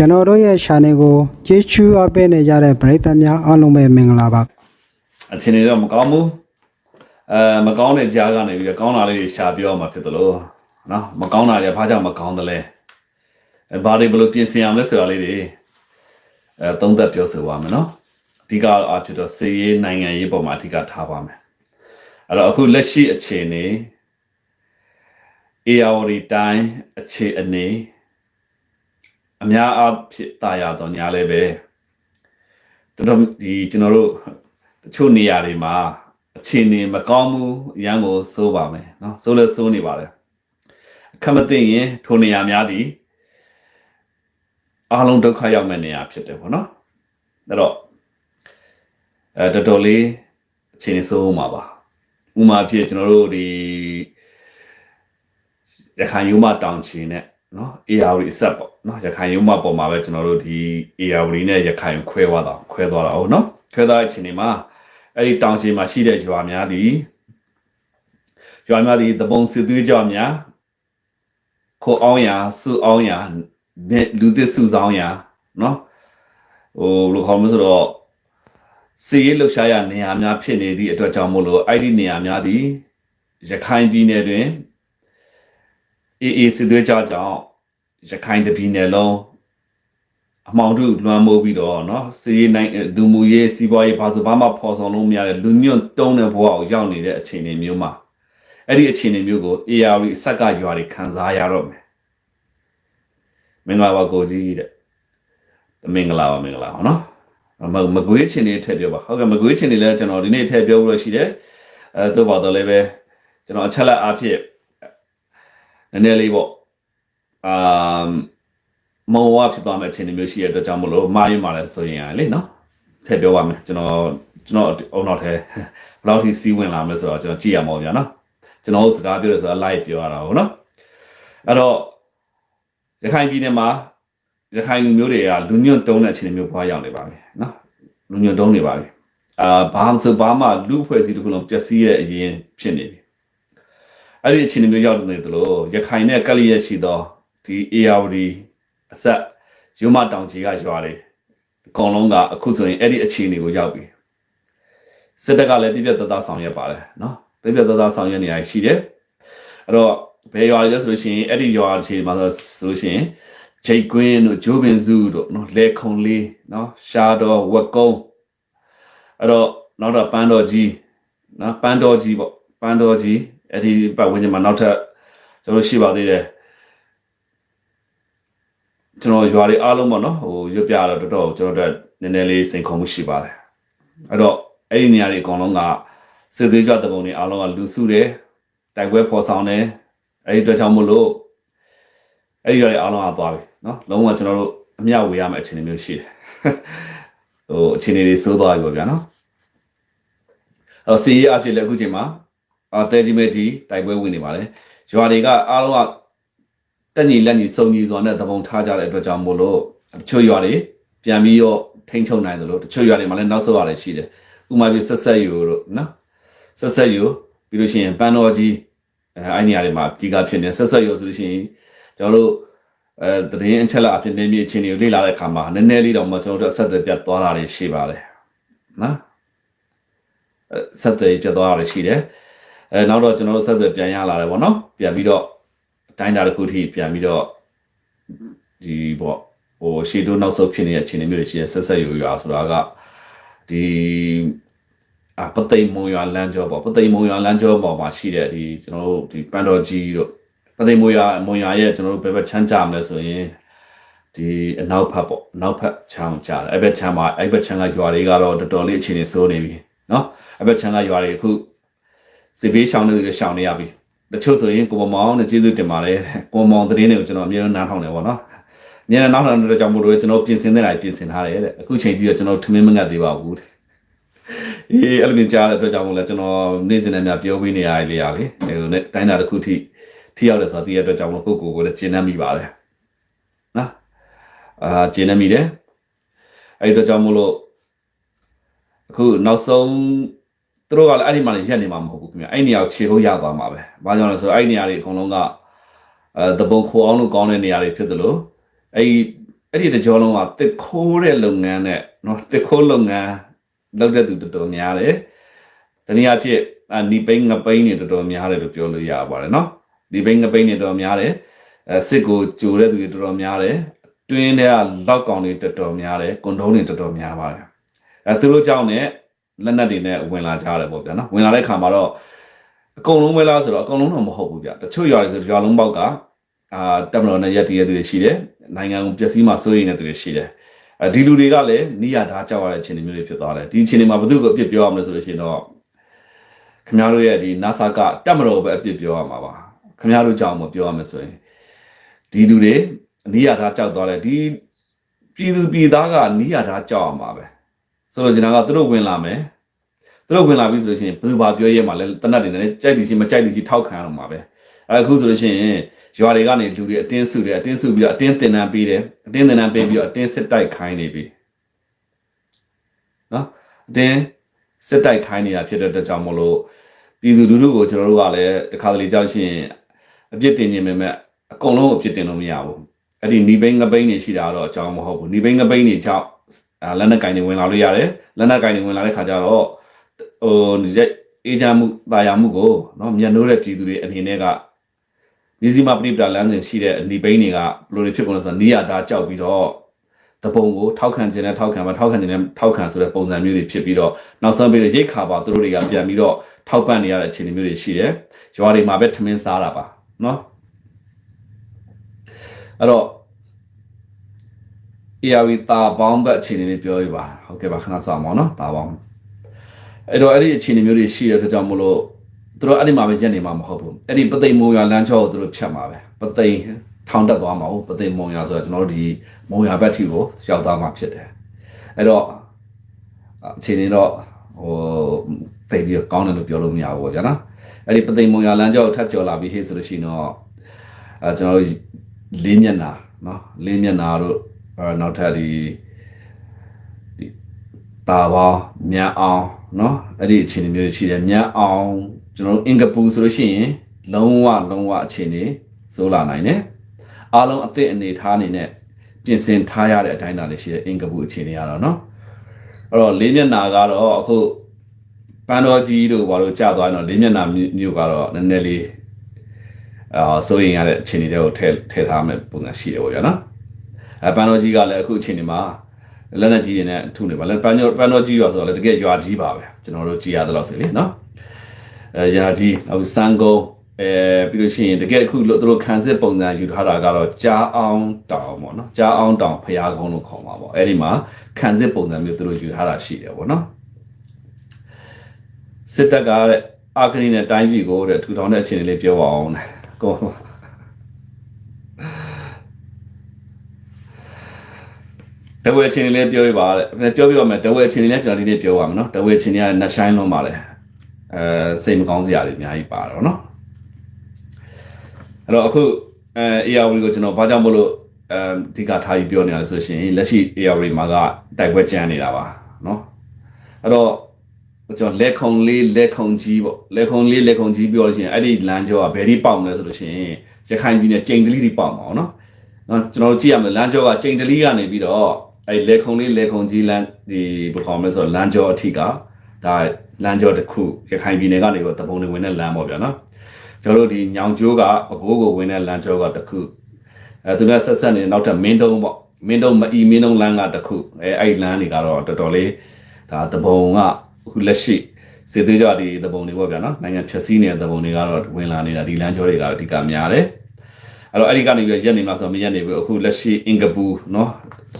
ကျွန်တော်တို့ရဲ့ channel ကိုကြည့်ချူအပ်ပေးနေကြတဲ့ပရိသတ်များအားလုံးပဲမင်္ဂလာပါအချိန်တွေတော့မကောင်းဘူးအဲမကောင်းတဲ့ကြားကနေပြီးတော့ကောင်းတာလေးတွေရှာပြောမှာဖြစ်တယ်လို့နော်မကောင်းတာတွေဘာကြောင့်မကောင်းသလဲအဲဘာတွေဘယ်လိုပြင်ဆင်အောင်လဲဆိုတာလေးတွေအဲသုံးသပ်ပြောဆိုပါမယ်နော်အဓိကအဖြစ်တော့စီရေးနိုင်ငံရေးပေါ်မှာအဓိကထားပါမယ်အဲ့တော့အခုလက်ရှိအခြေအနေ ARD တိုင်းအခြေအနေ အများအားဖြင့်တာယာတော့ညာလဲပဲတော်တော်ဒီကျွန်တော်တို့တချို့နေရာတွေမှာအခြေအနေမကောင်းဘူးအရန်ကိုစိုးပါမယ်เนาะစိုးလဲစိုးနေပါတယ်အခက်မသိရင်ထိုနေရာများသည်အားလုံးဒုက္ခရောက်မဲ့နေရာဖြစ်တယ်ပေါ့နော်အဲ့တော့အဲတော်တော်လေးအခြေအနေစိုးမှာပါဥမာဖြစ်ကျွန်တော်တို့ဒီရခိုင်ယူမတောင်ချီနဲ့ နော် ARD အဆက်ပေါ့နော်ရခိုင်ယူမပေါ်မှာပဲကျွန်တော်တို့ဒီ ARD နဲ့ရခိုင်ခွဲသွားတာခွဲသွားတာဟုတ်နော်ခွဲသွားတဲ့အချိန်ဒီမှာအဲ့ဒီတောင်ချီမှာရှိတဲ့ရွာများသည်ရွာများသည်တပုံစစ်သွေးကြောများခိုအောင်ရစုအောင်ရနဲ့လူသစ်စုဆောင်ရနော်ဟိုဘယ်လိုခေါ်မလဲဆိုတော့စီရေးလှုပ်ရှားရနေရာများဖြစ်နေသည့်အတွက်ကြောင့်မို့လို့အဲ့ဒီနေရာများသည်ရခိုင်ပြည်နယ်တွင် AA စစ်သွေးကြောကြောင့်ရခိုင်တပြည်နယ်လုံးအမောင်တို့လွှမ်းမိုးပြီးတော့နော်စီးရေးနိုင်ဒူမူရေးစီးပွားရေးဘာဆိုဘာမှပေါ်ဆောင်လို့မရတဲ့လူညွန့်တုံးတဲ့ဘဝကိုရောက်နေတဲ့အခြေအနေမျိုးမှာအဲ့ဒီအခြေအနေမျိုးကို AR အဆက်ကရွာတွေခံစားရတော့မယ်မင်္ဂလာပါကိုကြီးတဲ့မင်္ဂလာပါမင်္ဂလာပါနော်မမကွေးချင်းတွေထည့်ပြောပါဟုတ်ကဲ့မကွေးချင်းတွေလည်းကျွန်တော်ဒီနေ့ထည့်ပြောလို့ရှိတယ်အဲသို့ပါတော့လည်းပဲကျွန်တော်အချက်လက်အဖြစ် နည်းနည်းလေးပေါ့အာမောဝဖြစ်သွားမယ့်အခြေအနေမျိုးရှိတဲ့အတွက်ကြောင့်မလို့မာရင်းမာလဲဆိုရင်ရလေနော်ထည့်ပြောပါမယ်ကျွန်တော်ကျွန်တော်အုံနောက်ထဲဘယ်လောက်ထိစီးဝင်လာမလဲဆိုတော့ကျွန်တော်ကြည့်ရမှာဗျာနော်ကျွန်တော်စကားပြောရဆိုတော့ live ပြောရတာဟုတ်နော်အဲ့တော့ရခိုင်ပြည်နယ်မှာရခိုင်လူမျိုးတွေကလူညွန့်တုံးတဲ့အခြေအနေမျိုးပွားရောက်နေပါပြီနော်လူညွန့်တုံးနေပါပြီအာဘာမှဆိုဘာမှလူဖွဲ့စည်းတစ်ခုလုံးပျက်စီးတဲ့အရင်ဖြစ်နေပြီ အဲ့ဒီအခြေအနေမျိုးရောက်နေတယ်လို့ရခိုင်နဲ့ကက်လျက်ရှိသောဒီ ARD အဆက်ရုံမတောင်ကြီးကရွာတွေအကုန်လုံးကအခုဆိုရင်အဲ့ဒီအခြေအနေကိုရောက်ပြီစစ်တပ်ကလည်းပြပြတသားဆောင်ရွက်ပါတယ်နော်ပြပြတသားဆောင်ရွက်နေရရှိတယ်အဲ့တော့ဘယ်ရွာတွေလဲဆိုလို့ရှိရင်အဲ့ဒီရွာအခြေအနေမှာဆိုဆိုလို့ရှိရင်ဂျိတ်ကွင်းတို့ဂျိုးပင်စုတို့နော်လဲခုံလေးနော်ရှားတော်ဝက်ကုန်းအဲ့တော့နောက်တော့ပန်းတော်ကြီးနော်ပန်းတော်ကြီးပေါ့ပန်းတော်ကြီး အဲ့ဒီပတ်ဝန်းကျင်မှာနောက်ထပ်ကျွန်တော်ရှိပါသေးတယ်ကျွန်တော်ရွာတွေအားလုံးပေါ့နော်ဟိုရွတ်ပြတော့တော်တော်ကျွန်တော်တို့နည်းနည်းလေးစိန်ခေါ်မှုရှိပါတယ်အဲ့တော့အဲ့ဒီနေရာတွေအကုန်လုံးကစစ်သေးကြတဲ့ပုံတွေအားလုံးကလူစုတယ်တိုက်ပွဲဖော်ဆောင်တယ်အဲ့ဒီအတွက်ကြောင့်မို့လို့အဲ့ဒီရွာတွေအားလုံးကသွားပြီနော်လုံးဝကျွန်တော်တို့အမြောက်ဝေရမယ့်အခြေအနေမျိုးရှိတယ်ဟိုအခြေအနေတွေစိုးသွားပြီပေါ့ဗျာနော်အဲ့တော့စီးရအဖြစ်လည်းအခုချိန်မှာ အာတဲကြီးမဲကြီးတိုက်ပွဲဝင်နေပါတယ်ရွာတွေကအားလုံးကတက်ညီလက်ညီစုံညီစွာနဲ့သဘုံထားကြတဲ့အတွက်ကြောင့်မို့လို့တချို့ရွာတွေပြန်ပြီးတော့ထိန်းချုပ်နိုင်တယ်လို့တချို့ရွာတွေမှာလည်းနောက်ဆုတ်ရတယ်ရှိတယ်ဥပမာပြဆက်ဆက်ယူတို့နော်ဆက်ဆက်ယူပြီးလို့ရှိရင်ပန်းတော်ကြီးအဲအဲ့နေရာတွေမှာကြီးကဖြစ်နေဆက်ဆက်ယူဆိုလို့ရှိရင်ကျွန်တော်တို့အဲတရင်အချက်လက်အဖြစ်နေမြေချင်းတွေကိုလေ့လာတဲ့အခါမှာနည်းနည်းလေးတော့မှကျွန်တော်တို့အဆက်အသွယ်ပြတ်သွားတာတွေရှိပါတယ်နော်အဲဆက်သွယ်ပြတ်သွားတာတွေရှိတယ် အဲနောက်တော့ကျွန်တော်တို့ဆက်သွယ်ပြန်ရလာတယ်ဗောနော်ပြန်ပြီးတော့အတိုင်းတာတစ်ခုထိပြန်ပြီးတော့ဒီပေါ့ဟိုရှေ့တို့နောက်ဆုတ်ဖြစ်နေတဲ့အခြေအနေမျိုးတွေရှိရဆက်ဆက်ယူရွာဆိုတာကဒီအပသိမ်မုံရွာလမ်းကျောပေါ့ပသိမ်မုံရွာလမ်းကျောပေါ်မှာရှိတဲ့ဒီကျွန်တော်တို့ဒီပန်တော်ကြီးတို့ပသိမ်မုံရွာမုံရွာရဲ့ကျွန်တော်တို့ဘယ်ဘက်ချမ်းကြမလဲဆိုရင်ဒီအနောက်ဖက်ပေါ့အနောက်ဖက်ချမ်းကြတယ်အဲ့ဘက်ချမ်းမှာအဲ့ဘက်ချမ်းကရွာတွေကတော့တော်တော်လေးအခြေအနေစိုးနေပြီเนาะအဲ့ဘက်ချမ်းကရွာတွေအခု စစ်ဘေးရှောင်းတွေရှောင်းနေရပြီတချို့ဆိုရင်ကိုမမောင်နဲ့ကျေးဇူးတင်ပါတယ်ကိုမောင်သတင်းတွေကိုကျွန်တော်အမြဲတမ်းနားထောင်နေပါတော့အမြဲတမ်းနားထောင်နေတဲ့ကြောင့်မို့လို့ကျွန်တော်ပြင်ဆင်နေတာပြင်ဆင်ထားတယ်တဲ့အခုချိန်ကြီးတော့ကျွန်တော်ထမင်းမငတ်သေးပါဘူးတဲ့အေးအဲ့လိုမျိုးကြားတဲ့အတွက်ကြောင့်မို့လဲကျွန်တော်နေ့စဉ်နဲ့များပြောပေးနေရလေရလေဟိုနဲ့တိုင်းတာတစ်ခုထိထိရောက်တယ်ဆိုတော့ဒီအတွက်ကြောင့်မို့ကိုကိုကိုလည်းကျင်းနှံ့မိပါတယ်နော်အာကျင်းနှံ့မိတယ်အဲ့ဒီအတွက်ကြောင့်မို့လို့အခုနောက်ဆုံး သူတို့ကလည်းအဲ့ဒီမှာလည်းရက်နေမှာမဟုတ်ဘူးခင်ဗျအဲ့ဒီနေရာကိုခြေလို့ရသွားမှာပဲ။ဘာကြောင့်လဲဆိုတော့အဲ့ဒီနေရာတွေအကုန်လုံးကအဲတပုံခိုအောင်လို့ကောင်းတဲ့နေရာတွေဖြစ်တယ်လို့အဲ့ဒီအဲ့ဒီတစ်ကြောလုံးကတစ်ခိုးတဲ့လုပ်ငန်းနဲ့နော်တစ်ခိုးလုပ်ငန်းလုပ်တဲ့သူတော်တော်များတယ်တနည်းအားဖြင့်အနီပိန်းငပိန်းတွေတော်တော်များတယ်လို့ပြောလို့ရပါတယ်နော်ဒီပိန်းငပိန်းတွေတော်တော်များတယ်အဲစစ်ကိုကြိုတဲ့သူတွေတော်တော်များတယ်တွင်းတဲ့လောက်ကောင်တွေတော်တော်များတယ်ကွန်ဒုံးတွေတော်တော်များပါတယ်အဲသူတို့ကြောင့်ね လက်နက်တွေနဲ့ဝင်လာကြတယ်ပေါ့ဗျာနော်ဝင်လာတဲ့ခါမှာတော့အကုန်လုံးပဲလားဆိုတော့အကုန်လုံးတော့မဟုတ်ဘူးဗျတချို့ရွာတွေဆိုရွာလုံးပေါက်ကအာတက်မတော်နဲ့ရက်တည်ရတဲ့သူတွေရှိတယ်နိုင်ငံကိုပျက်စီးမှစိုးရိမ်တဲ့သူတွေရှိတယ်အဲဒီလူတွေကလည်းနိယာဓာကြောက်ရတဲ့အခြေအနေမျိုးတွေဖြစ်သွားတယ်ဒီအခြေအနေမှာဘယ်သူကိုအပြစ်ပြောရမလဲဆိုလို့ရှိရင်တော့ခင်ဗျားတို့ရဲ့ဒီ NASA ကတက်မတော်ပဲအပြစ်ပြောရမှာပါခင်ဗျားတို့ကြောင့်မပြောရမယ်ဆိုရင်ဒီလူတွေနိယာဓာကြောက်သွားတယ်ဒီပြည်သူပြည်သားကနိယာဓာကြောက်ရမှာပဲ ဆိုတော့ကျွန်တော်ကသူတို့ဝင်လာမယ်သူတို့ဝင်လာပြီဆိုလို့ရှိရင်ဘယ်သူဘာပြောရဲမှာလဲတနတ်တွေနဲ့ကြိုက်သည်ရှိမကြိုက်သည်ရှိထောက်ခံရတော့မှာပဲအခုဆိုလို့ရှိရင်ရွာတွေကနေလူတွေအတင်းစုတယ်အတင်းစုပြီးတော့အတင်းတင်တန်းပေးတယ်အတင်းတင်တန်းပေးပြီးတော့အတင်းစစ်တိုက်ခိုင်းနေပြီနော်အတင်းစစ်တိုက်ခိုင်းနေတာဖြစ်တဲ့အတွက်ကြောင့်မလို့ပြည်သူလူထုကိုကျွန်တော်တို့ကလည်းတခါတလေကြောက်ရှင်အပြစ်တင်နေပေမဲ့အကုန်လုံးအပြစ်တင်လို့မရဘူးအဲ့ဒီနီဘိန်းငပိန်းတွေရှိတာတော့အကြောင်းမဟုတ်ဘူးနီဘိန်းငပိန်းတွေကြောင့်အာ လက်နက်ကင်တွေဝင်လာလို့ရတယ်လက်နက်ကင်တွေဝင်လာတဲ့ခါကျတော့ဟိုအေဂျင့်မှုတာယာမှုကိုနော်မြန်နိုးတဲ့ပြည်သူတွေအနေနဲ့ကမြစည်းမပရိပဒလမ်းစဉ်ရှိတဲ့အနီပိန်းတွေကဘယ်လိုတွေဖြစ်ကုန်လဲဆိုတော့နီးရတာကြောက်ပြီးတော့တပုံကိုထောက်ခံခြင်းနဲ့ထောက်ခံပါထောက်ခံခြင်းနဲ့ထောက်ခံဆိုတဲ့ပုံစံမျိုးတွေဖြစ်ပြီးတော့နောက်ဆုံးပြီးတော့ရိတ်ခါပါသူတို့တွေကပြန်ပြီးတော့ထောက်ပံ့နေရတဲ့အခြေအနေမျိုးတွေရှိတယ်။ရွာတွေမှာပဲထမင်းစားတာပါနော်။အဲ့တော့ ARV တာပေါင်းဘက်အခြေအနေလေးပြောပြပါဟုတ်ကဲ့ပါခဏစောင့်ပါနော်တာပေါင်းအဲ့တော့အဲ့ဒီအခြေအနေမျိုးတွေရှိတဲ့အတွက်ကြောင့်မလို့သူတို့အဲ့ဒီမှာပဲရက်နေမှာမဟုတ်ဘူးအဲ့ဒီပသိမ်မုံရလမ်းချောကိုသူတို့ဖြတ်မှာပဲပသိမ်ထောင်တက်သွားမှာဟုတ်ပသိမ်မုံရဆိုတော့ကျွန်တော်တို့ဒီမုံရဘက်ထိကိုရောက်သွားမှာဖြစ်တယ်အဲ့တော့အခြေအနေတော့ဟိုသိပြီးကောင်းတယ်လို့ပြောလို့မရဘူးပေါ့ကြာနော်အဲ့ဒီပသိမ်မုံရလမ်းချောကိုထပ်ကျော်လာပြီးဟေ့ဆိုလို့ရှိရင်တော့အဲကျွန်တော်တို့လေးမျက်နှာနော်လေးမျက်နှာတို့ အဲနောက်ထပ်ဒီဒီတာပေါင်းမြန်အောင်နော်အဲ့ဒီအခြေအနေမျိုးတွေရှိတယ်မြန်အောင်ကျွန်တော်တို့အင်္ဂပူဆိုလို့ရှိရင်လုံးဝလုံးဝအခြေအနေစိုးလာနိုင်တယ်အားလုံးအသစ်အနေထားအနေနဲ့ပြင်ဆင်ထားရတဲ့အတိုင်းအတာတွေရှိတဲ့အင်္ဂပူအခြေအနေရတော့နော်အဲ့တော့လေးမျက်နှာကတော့အခုပန်းတော်ကြီးတို့ဘာလို့ကြာသွားရင်တော့လေးမျက်နှာမြို့ကတော့နည်းနည်းလေးအာစိုးရင်ရတဲ့အခြေအနေတွေကိုထည့်ထည့်ထားမယ်ပုံစံရှိတယ်ပေါ့ဗျာနော် အဲပန်းတော်ကြီးကလည်းအခုအချိန်ဒီမှာလက်နက်ကြီးတွေနဲ့ထုနေပါလဲပန်းတော်ပန်းတော်ကြီးရွာဆိုတော့လည်းတကယ်ရွာကြီးပါပဲကျွန်တော်တို့ကြည်ရသလောက်ဆိုလေနော်အဲရွာကြီးအခုစံကုန်းအဲပြီးလို့ရှိရင်တကယ်အခုလို့တို့ခံစစ်ပုံစံယူထားတာကတော့ကြားအောင်တောင်ပေါ့နော်ကြားအောင်တောင်ဖျားကုန်းလို့ခေါ်မှာပေါ့အဲ့ဒီမှာခံစစ်ပုံစံမျိုးတို့ယူထားတာရှိတယ်ပေါ့နော်စစ်တပ်ကတဲ့အာကနီနဲ့တိုင်းပြည်ကိုတဲ့ထူထောင်တဲ့အခြေအနေလေးပြောပါအောင်ကို တဝဲချင်းလေးပြောပြပါတဲ့ပြောပြပါမယ်တဝဲချင်းလေးလည်းကျွန်တော်ဒီနေ့ပြောပါမယ်နော်တဝဲချင်းလေးကနှဆိုင်လုံးပါလေအဲစိတ်မကောင်းစရာတွေအများကြီးပါတော့နော်အဲ့တော့အခုအဲ ARV ကိုကျွန်တော်ဘာကြောင့်မလို့အဲဒီကထားပြီးပြောနေရလဲဆိုရှင်လက်ရှိ ARV မှာကတိုက်ပွဲကြမ်းနေတာပါနော်အဲ့တော့ကျွန်တော်လက်ခုံလေးလက်ခုံကြီးပေါ့လက်ခုံလေးလက်ခုံကြီးပြောလို့ရှိရင်အဲ့ဒီလမ်းကျောကဘယ်ဒီပေါက်မလဲဆိုလို့ရှိရင်ရခိုင်ပြည်နယ်ကျိန်တလီတီပေါက်မှာပေါ့နော်နော်ကျွန်တော်တို့ကြည့်ရမယ်လမ်းကျောကကျိန်တလီကနေပြီးတော့ အဲ့လေခုံလေးလေခုံကြီးလမ်းဒီဘယ်ခေါ်မလဲဆိုတော့လမ်းကျောအထိကဒါလမ်းကျောတစ်ခုရခိုင်ပြည်နယ်ကနေတော့တပုံတွေဝင်တဲ့လမ်းပေါ့ဗျာနော်ကျွန်တော်တို့ဒီညောင်ကျိုးကပကိုးကိုဝင်တဲ့လမ်းကျောကတစ်ခုအဲသူကဆက်ဆက်နေနောက်ထပ်မင်းတုံးပေါ့မင်းတုံးမအီမင်းတုံးလမ်းကတစ်ခုအဲအဲ့လမ်းတွေကတော့တော်တော်လေးဒါတပုံကအခုလက်ရှိစေသေးကြဒီတပုံတွေပေါ့ဗျာနော်နိုင်ငံဖြည့်ဆည်းနေတဲ့တပုံတွေကတော့ဝင်လာနေတာဒီလမ်းကျောတွေကတော့အဓိကများတယ်အဲ့တော့အဲ့ဒီကနေပြီးရက်နေမှာဆိုမရက်နေဘူးအခုလက်ရှိအင်္ဂပူเนาะ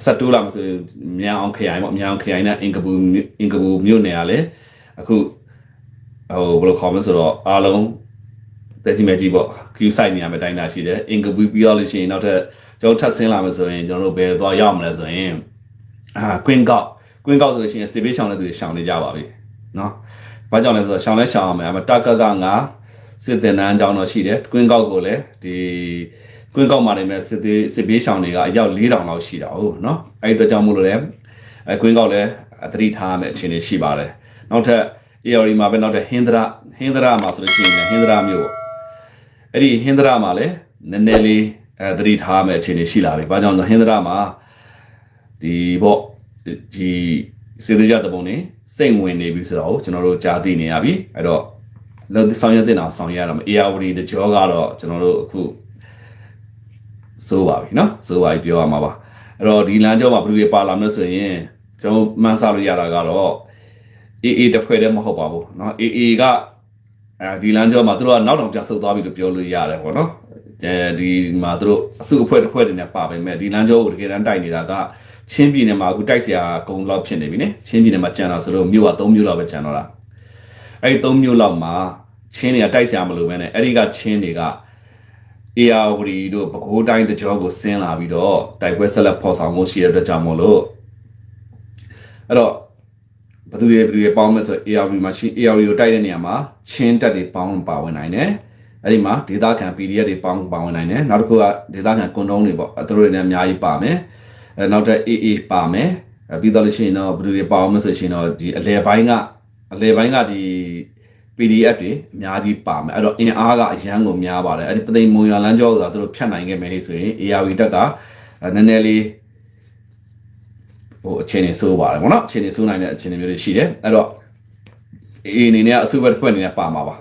ဆက်တိုးလာမှဆိုရင်မြန်အောင်ခရိုင်ပေါ့မြန်အောင်ခရိုင်နဲ့အင်္ဂပူအင်္ဂပူမြို့နယ်ကလည်းအခုဟိုဘယ်လိုခေါ်မလဲဆိုတော့အားလုံးတက်ကြည့်မယ်ကြည့်ပေါ့ queue site နေရာမှာတိုင်းတာရှိတယ်အင်္ဂပူပြီးတော့လို့ရှိရင်နောက်ထပ်ကျွန်တော်ထပ်ဆင်းလာမယ်ဆိုရင်ကျွန်တော်တို့ဘယ်သွားရောက်မလဲဆိုရင်အာ queen cock queen cock ဆိုလို့ရှိရင်စေဘေးရှောင်းတဲ့သူတွေရှောင်းနေကြပါပြီเนาะဘာကြောင့်လဲဆိုတော့ရှောင်းလဲရှောင်းအောင်မယ်အမတက်ကကငါစစ်တင်နန်းအကြောင်းတော့ရှိတယ် queen cock ကိုလည်းဒီ ကွင်းကောက်မှာနေမဲ့စစ်သေးစစ်ပေးရှောင်းတွေကအယောက်4000လောက်ရှိတာဟုတ်နော်အဲ့ဒီအတွက်ကြောင့်မို့လို့လည်းအဲကွင်းကောက်လည်းအသတိထားရမယ့်အခြေအနေရှိပါတယ်နောက်ထပ် ARD မှာပဲနောက်ထပ်ဟင်္ဒရာဟင်္ဒရာမှာဆိုလို့ရှိရင်ဟင်္ဒရာမျိုးပေါ့အဲ့ဒီဟင်္ဒရာမှာလည်းနည်းနည်းလေးအဲသတိထားရမယ့်အခြေအနေရှိလာပြီဘာကြောင့်လဲဟင်္ဒရာမှာဒီပေါ့ဒီစေတကြတဲ့ပုံနေစိတ်ဝင်နေပြီဆိုတော့ကျွန်တော်တို့ကြားသိနေရပြီအဲ့တော့လောဆောင်ရတဲ့အောင်ဆောင်ရရမှာ ARD တကြောကတော့ကျွန်တော်တို့အခု စိုးပါပြီเนาะစိုးပါပြီပြောရမှာပါအဲ့တော့ဒီလမ်းကြောမှာဘယ်လိုပါလာမလဲဆိုရင်ကျွန်တော်မှန်းဆလို့ရတာကတော့ AA တစ်ဖွဲ့တည်းမဟုတ်ပါဘူးเนาะ AA ကအဲဒီလမ်းကြောမှာသူတို့ကနောက်တောင်ပြန်ဆုတ်သွားပြီလို့ပြောလို့ရတယ်ပေါ့နော်အဲဒီမှာသူတို့အစုအဖွဲ့တစ်ဖွဲ့တည်းနဲ့ပါပဲမဲ့ဒီလမ်းကြောကိုတကယ်တမ်းတိုက်နေတာကချင်းပြည်နယ်မှာအခုတိုက်เสียအကုန်လောက်ဖြစ်နေပြီနိချင်းပြည်နယ်မှာကျန်တာဆိုတော့မြို့က3မြို့လောက်ပဲကျန်တော့တာအဲ့ဒီ3မြို့လောက်မှာချင်းတွေကတိုက်เสียမလို့ပဲနဲ့အဲ့ဒီကချင်းတွေက ARD တို့ပဲခူးတိုင်းတကြောကိုဆင်းလာပြီးတော့တိုက်ပွဲဆက်လက်ဖော်ဆောင်မှုရှိတဲ့အတွက်ကြောင့်မို့လို့အဲ့တော့ဘယ်သူတွေဘယ်သူတွေပေါင်းမဲ့ဆို ARD မှာရှိ ARD ကိုတိုက်တဲ့နေရာမှာချင်းတက်တွေပေါင်းပါဝင်နိုင်တယ်အဲ့ဒီမှာဒေသခံ PDF တွေပေါင်းပါဝင်နိုင်တယ်နောက်တစ်ခုကဒေသခံကွန်တုံးတွေပေါ့သူတို့တွေလည်းအများကြီးပါမယ်အဲနောက်ထပ် AA ပါမယ်အဲပြီးတော့လို့ရှိရင်တော့ဘယ်သူတွေပေါင်းမဲ့ဆိုရှင်တော့ဒီအလဲပိုင်းကအလဲပိုင်းကဒီ PDF တွေအများကြီးပါမယ်အဲ့တော့အင်အားကအရန်ကိုများပါတယ်အဲ့ဒီပသိမ်မွန်ရလန်းကြောဆိုတာသူတို့ဖြတ်နိုင်ခဲ့မယ်ဆိုရင် ARV တက်ကနည်းနည်းလေးဟိုအခြေအနေဆိုးပါတယ်ဗောနော်အခြေအနေဆိုးနိုင်တဲ့အခြေအနေမျိုးတွေရှိတယ်အဲ့တော့ AA အနေနဲ့အစုဘက်တစ်ဖွဲ့အနေနဲ့ပါမှာပါ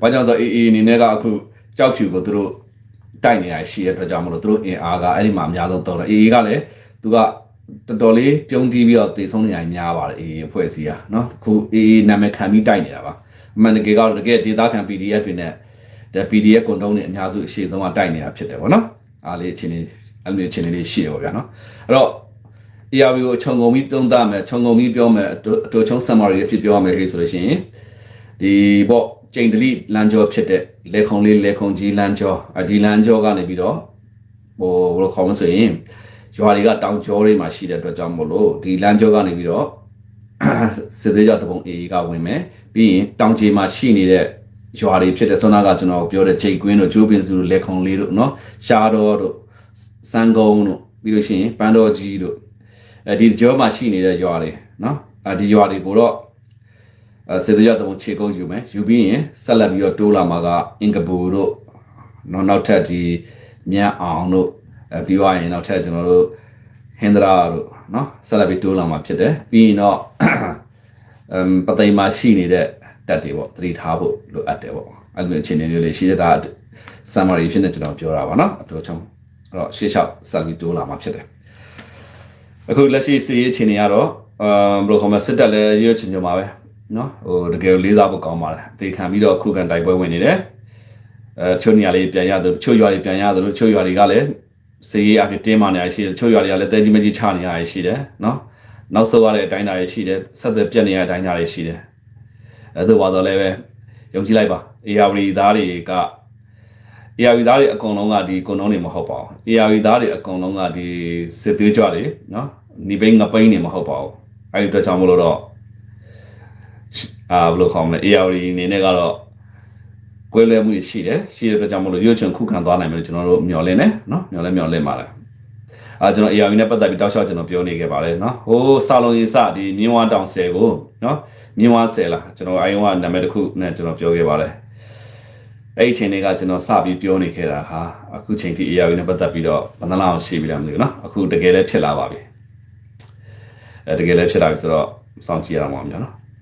ဘာကြောင့်လဲဆိုတော့ AA အနေနဲ့ကအခုကြောက်ဖြူကိုသူတို့တိုက်နေတာရှိတဲ့အတွက်ကြောင့်မလို့သူတို့အင်အားကအဲ့ဒီမှာအများဆုံးတော့တယ် AA ကလည်းသူက တော်တော်လေးပြုံးတီးပြီးတော့တည်ဆုံးနေရများပါတယ် AA အဖွဲ့အစည်းကเนาะအခု AA နာမည်ခံပြီးတိုက်နေတာပါအမှန်တကယ်ကတော့တကယ်ဒေသခံ PDF တွေနဲ့ဒါ PDF ကွန်တုံးတွေအများစုအရှိဆုံးကတိုက်နေတာဖြစ်တယ်ဗောနော်အားလေးအချင်းလေးအဲ့လိုချင်းလေးရှိတယ်ဗောဗျာနော်အဲ့တော့ ARV ကိုခြုံငုံပြီးတုံးသားမယ်ခြုံငုံပြီးပြောမယ်အတူအတူချုံ summary အဖြစ်ပြောရမယ်ဟေ့ဆိုလို့ရှိရင်ဒီပေါ့ကျိန်တလိလမ်းကြောဖြစ်တဲ့လေခုံလေးလေခုံကြီးလမ်းကြောအဒီလမ်းကြောကနေပြီးတော့ဟိုဘယ်လိုခေါ်မလဲဆိုရင် ရွာတွေကတောင်ကျောတွေမှာရှိတဲ့အတွက်ကြောင့်မို့လို့ဒီလမ်းကျောကနေပြီးတော့စစ်သေးကြတပုံအေအေကဝင်မယ်ပြီးရင်တောင်ကျေမှာရှိနေတဲ့ရွာတွေဖြစ်တဲ့ဆွမ်းနာကကျွန်တော်ပြောတဲ့ဂျိတ်ကွင်းတို့ဂျိုးပင်စုတို့လက်ခုံလေးတို့နော်ရှားတော်တို့စံကုန်းတို့ပြီးလို့ရှိရင်ပန်းတော်ကြီးတို့အဲဒီကျောမှာရှိနေတဲ့ရွာတွေနော်အဲဒီရွာတွေကိုတော့စေတရတမုံခြေကုပ်ယူမယ်ယူပြီးရင်ဆက်လက်ပြီးတော့တိုးလာမှာကအင်ကပူတို့နောက်နောက်ထပ်ဒီမြန်အောင်တို့ အဲပြီးသွားရင်နောက်ထပ်ကျွန်တော်တို့ဟင်္ဒရာတို့နော်ဆက်လက်ပြီးတိုးလာမှာဖြစ်တယ်ပြီးရင်တော့အမ်ပသိမ်မှာရှိနေတဲ့တက်တွေပေါ့သတိထားဖို့လိုအပ်တယ်ပေါ့အဲ့လိုအခြေအနေမျိုးလေးရှိတဲ့ဒါ summary ဖြစ်နေကျွန်တော်ပြောတာပါနော်အတူချုံအဲ့တော့ရှေ့လျှောက်ဆက်ပြီးတိုးလာမှာဖြစ်တယ်အခုလက်ရှိစီးရေးအခြေအနေကတော့အမ်ဘယ်လိုခေါ်မလဲစစ်တက်လည်းရွေးချင်ကြမှာပဲနော်ဟိုတကယ်လေးစားဖို့ကောင်းပါလားတေခံပြီးတော့ခုခံတိုက်ပွဲဝင်နေတယ်အဲချို့နေရာလေးပြန်ရတယ်ချို့ရွာတွေပြန်ရတယ်လို့ချို့ရွာတွေကလည်း စေးရအဖြစ်တင်းမာနေရရှိတယ်ချုပ်ရွာတွေကလည်းတဲကြီးမကြီးချနေရရှိတယ်နော်နောက်ဆုံးရတဲ့အတိုင်းတာရရှိတယ်ဆက်သွယ်ပြတ်နေရတဲ့အတိုင်းတာရရှိတယ်အဲဒါဘာတော့လဲပဲယုံကြည်လိုက်ပါ ARV သားတွေက ARV သားတွေအကုန်လုံးကဒီကုံလုံးတွေမဟုတ်ပါဘူး ARV သားတွေအကုန်လုံးကဒီစစ်သွေးကြွတွေနော်နိဘိငပိန်းတွေမဟုတ်ပါဘူးအဲဒီအတွက်ကြောင့်မလို့တော့အာဘယ်လိုခေါ်မလဲ ARV အနေနဲ့ကတော့ ကွဲလွဲမှုတွေရှိတယ်ရှိတဲ့အတွက်ကြောင့်မလို့ရွှေချွန်ခုခံသွားနိုင်မယ်လို့ကျွန်တော်တို့မျှော်လင့်တယ်နော်မျှော်လဲမျှော်လင့်ပါတယ်အာကျွန်တော် AR နဲ့ပတ်သက်ပြီးတောက်လျှောက်ကျွန်တော်ပြောနေခဲ့ပါတယ်နော်ဟိုးဆာလုံရင်စဒီမြင်းဝတောင်ဆယ်ကိုနော်မြင်းဝဆယ်လားကျွန်တော်အိုင်ဝနာမည်တစ်ခုနဲ့ကျွန်တော်ပြောခဲ့ပါတယ်အဲ့ဒီချိန်တွေကကျွန်တော်စပြီးပြောနေခဲ့တာဟာအခုချိန်ထိ AR နဲ့ပတ်သက်ပြီးတော့ဘယ်နှလောက်ရှိပြီလဲမသိဘူးနော်အခုတကယ်လည်းဖြစ်လာပါပြီအဲတကယ်လည်းဖြစ်လာပြီဆိုတော့စောင့်ကြည့်ရအောင်ပါနော်